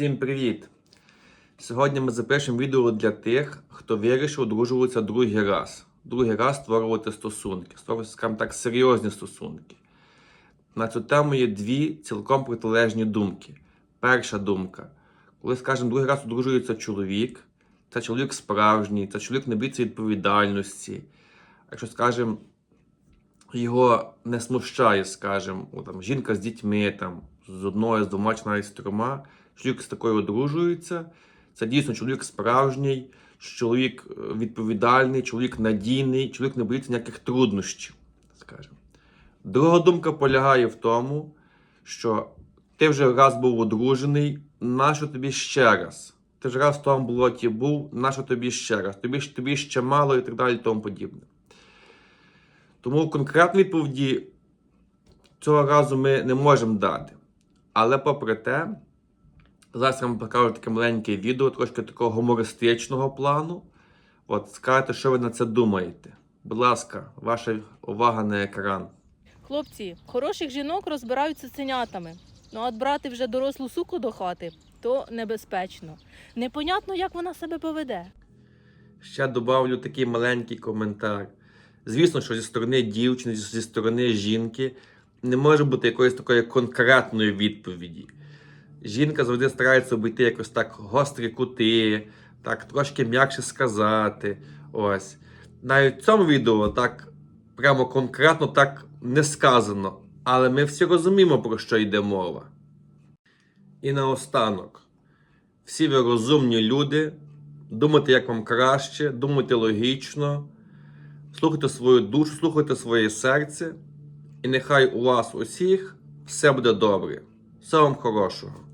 Всім привіт! Сьогодні ми запишемо відео для тих, хто вирішив одружуватися другий раз. Другий раз створювати стосунки, створювати, скажімо так, серйозні стосунки. На цю тему є дві цілком протилежні думки. Перша думка. Коли, скажімо, другий раз одружується чоловік, це чоловік справжній, це чоловік не боїться відповідальності. Якщо, скажімо, його не смущає, скажімо, там, жінка з дітьми, там, з одною, з двома чи навіть з трьома, чоловік з такою одружується. Це дійсно чоловік справжній, чоловік е, відповідальний, чоловік надійний, чоловік не боїться ніяких труднощів, скажімо. Друга думка полягає в тому, що ти вже раз був одружений, нащо тобі ще раз? Ти ж раз в тому болоті був, нащо тобі ще раз? Тобі, тобі ще мало і так далі, і тому подібне. Тому конкретної відповіді цього разу ми не можемо дати. Але попри те, зараз я вам покажу таке маленьке відео, трошки такого гумористичного плану. От скажете, що ви на це думаєте. Будь ласка, ваша увага на екран. Хлопці, хороших жінок розбирають цуценятами. Ну, а от брати вже дорослу суку до хати то небезпечно. Непонятно, як вона себе поведе. Ще добавлю такий маленький коментар. Звісно, що зі сторони дівчини, зі сторони жінки не може бути якоїсь такої конкретної відповіді. Жінка завжди старається обійти якось так гострі кути, так трошки м'якше сказати. Ось. Навіть в цьому відео так прямо конкретно так не сказано. Але ми всі розуміємо, про що йде мова. І наостанок. Всі ви розумні люди, думайте, як вам краще, думайте логічно, слухайте свою душу, слухайте своє серце, і нехай у вас усіх все буде добре. Всього вам хорошого.